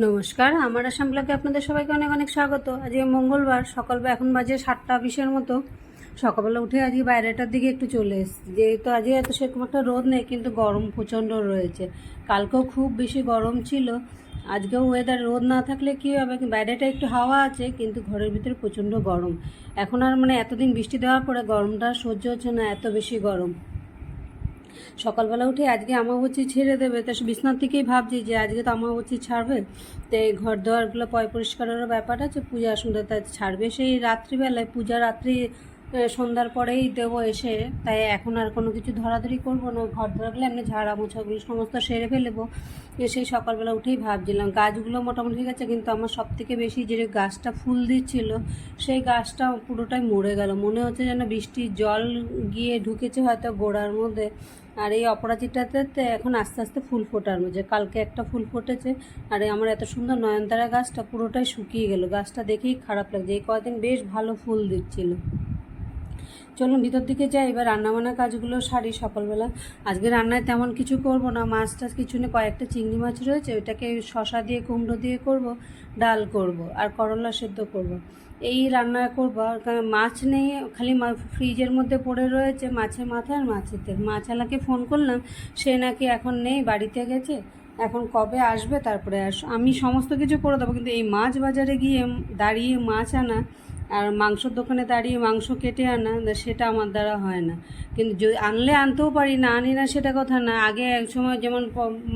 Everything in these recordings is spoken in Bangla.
নমস্কার, আমার আসাম ব্লগে আপনাদের সবাইকে অনেক অনেক স্বাগত। আজকে মঙ্গলবার, সকাল এখন বাজে সাতটা বিশের মতো। সকালবেলা উঠে আজকে বাইরেটার দিকে একটু চলে এসেছি। যেহেতু আজকে এত সেরকম একটা রোদ নেই, কিন্তু গরম প্রচণ্ড রয়েছে। কালকেও খুব বেশি গরম ছিল। আজকেও ওয়েদার রোদ না থাকলে কী হবে? বাইরেটা একটু হাওয়া আছে, কিন্তু ঘরের ভিতরে প্রচণ্ড গরম। এখন আর মানে এতদিন বৃষ্টি দেওয়ার পরে গরমটা সহ্য হচ্ছে না, এত বেশি গরম। সকালবেলা উঠে আজকে আমাবচি ছেড়ে দেবে। তো বিছনার থেকেই ভাবছি যে আজকে তো আমাবচি ছাড়বে। তো এই ঘর দোয়ারগুলো পয় পরিষ্কারেরও ব্যাপার আছে, পূজা সুন্দর ছাড়বে। সেই রাত্রিবেলায়, পূজা রাত্রি সন্ধ্যার পরেই দেবো এসে। তাই এখন আর কোনো কিছু ধরাধরি করব না। ঘর ধরাগুলো এমনি ঝাড়া মোছাগুলো সমস্ত সেরে ফেলব। সেই সকালবেলা উঠেই ভাবছিলাম, গাছগুলো মোটামুটি ঠিক আছে কিন্তু আমার সব থেকে বেশি যে গাছটা ফুল দিচ্ছিল, সেই গাছটা পুরোটাই মরে গেল। মনে হচ্ছে যেন বৃষ্টির জল গিয়ে ঢুকেছে হয়তো গোড়ার মধ্যে। আর এই অপরাজিতাতে এখন আস্তে আস্তে ফুল ফোটার মধ্যে কালকে একটা ফুল ফুটেছে, আর আমার এত সুন্দর নয়নতারা গাছটা পুরোটাই শুকিয়ে গেল। গাছটা দেখেই খারাপ লাগছে। এই কয়েকদিন বেশ ভালো ফুল দিচ্ছিল। চলুন ভিতর দিকে যাই, এবার রান্নাবান্না কাজগুলো সারি সকালবেলা। আজকে রান্নায় তেমন কিছু করব না, মাছ টাছ কিছু নেই, কয়েকটা চিংড়ি মাছ রয়েছে, ওইটাকে শশা দিয়ে, কুমড়ো দিয়ে করব, ডাল করব, আর করলা সেদ্ধ করব। এই রান্না করব মাছ নেই, খালি ফ্রিজের মধ্যে পড়ে রয়েছে মাছের মাথা আর মাছের তেল। মাছালাকে ফোন করলাম, সে নাকি এখন নেই, বাড়িতে গেছে, এখন কবে আসবে তারপরে আস, আমি সমস্ত কিছু করে দেবো, কিন্তু এই মাছ বাজারে গিয়ে দাঁড়িয়ে মাছ আনা আর মাংসর দোকানে দাঁড়িয়ে মাংস কেটে আনা সেটা আমার দ্বারা হয় না। কিন্তু যদি আনলে আনতেও পারি, না আনি না সেটা কথা না। আগে এক সময় যেমন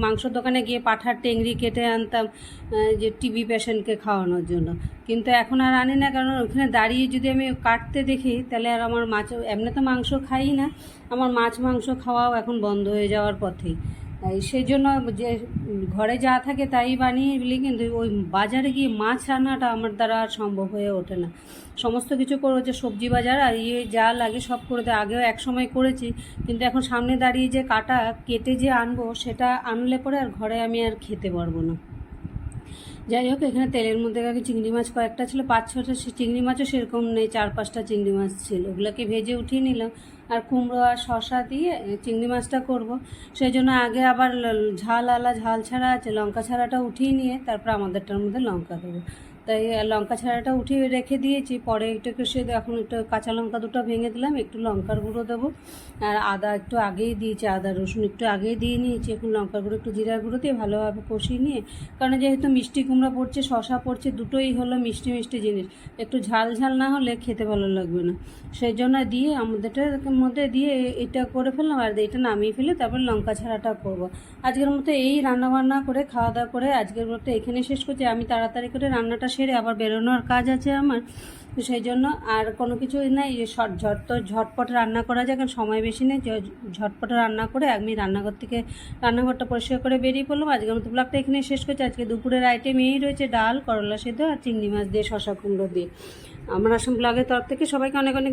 মাংসর দোকানে গিয়ে পাঠার টেংরি কেটে আনতাম যে টিবি পেশেন্টকে খাওয়ানোর জন্য। কিন্তু এখন আর আনি না, কারণ ওখানে দাঁড়িয়ে যদি আমি কাটতে দেখি, তাহলে আর আমার মাছ এমনি তো মাংস খাই না। আমার মাছ মাংস খাওয়াও এখন বন্ধ হয়ে যাওয়ার পথেই। সেই জন্য যে ঘরে যা থাকে তাই বানিয়ে বলি কিন্তু ওই বাজারে গিয়ে মাছ আনাটা আমার দ্বারা আর সম্ভব হয়ে ওঠে না। সমস্ত কিছু করে যে সবজি বাজার আর ইয়ে যা লাগে সব করে দেয়। আগেও এক সময় করেছি, কিন্তু এখন সামনে দাঁড়িয়ে যে কাটা কেটে যে আনব সেটা আনলে পরে আর ঘরে আমি আর খেতে পারব না। যাই হোক, এখানে তেলের মধ্যে আগে চিংড়ি মাছ কয়েকটা ছিল, পাঁচ ছটা চিংড়ি মাছও সেরকম নেই, চার পাঁচটা চিংড়ি মাছ ছিল। ওগুলোকে ভেজে উঠিয়ে নিলাম। আর কুমড়ো আর শশা দিয়ে চিংড়ি মাছটা করব। সেই জন্য আগে আবার ঝাল আলা ঝাল ছাড়া আছে, লঙ্কা ছাড়াটা উঠিয়ে নিয়ে তারপর আমাদেরটার মধ্যে লঙ্কা দেবো। তাই লঙ্কা ছাড়াটা উঠিয়ে রেখে দিয়েছি। পরে একটু সে এখন একটু কাঁচা লঙ্কা দুটো ভেঙে দিলাম, একটু লঙ্কার গুঁড়ো দেবো। আর আদা একটু আগেই দিয়েছি, আদা রসুন একটু আগেই দিয়ে নিয়েছি। এখন লঙ্কার গুঁড়ো, একটু জিরার গুঁড়ো দিয়ে ভালোভাবে কষিয়ে নিয়ে, কারণ যেহেতু মিষ্টি কুমড়া পড়ছে শশা পড়ছে, দুটোই হলো মিষ্টি মিষ্টি জিনিস। একটু ঝাল ঝাল না হলে খেতে ভালো লাগবে না। সেই জন্য দিয়ে আমাদেরটার মধ্যে দিয়ে এটা করে ফেললাম আর এটা নামিয়ে ফেলে তারপর লঙ্কা ছাড়াটা করব। আজকের মতো এই রান্না বান্না করে, খাওয়া দাওয়া করে আজকের মতো এখানে শেষ করছি। আমি তাড়াতাড়ি করে রান্নাটা সেরে আবার বেরোনোর কাজ আছে আমার। তো সেই জন্য আর কোনো কিছু নাই যে শর্ট ঝট, তো ঝটপট রান্না করা যায় কারণ সময় বেশি নেই ঝটপট রান্না করে আমি রান্নাঘর থেকে রান্নাঘরটা পরিষ্কার করে বেরিয়ে পড়লাম। আজকে আমি তো ব্লগটা এখানে শেষ করছি। আজকে দুপুরের আইটেম এই রয়েছে, ডাল, করলা সেদ্ধ আর চিংড়ি মাছ দিয়ে শশা কুমড়ো দিয়ে। আমার আসাম ব্লগের তরফ থেকে সবাইকে অনেক অনেক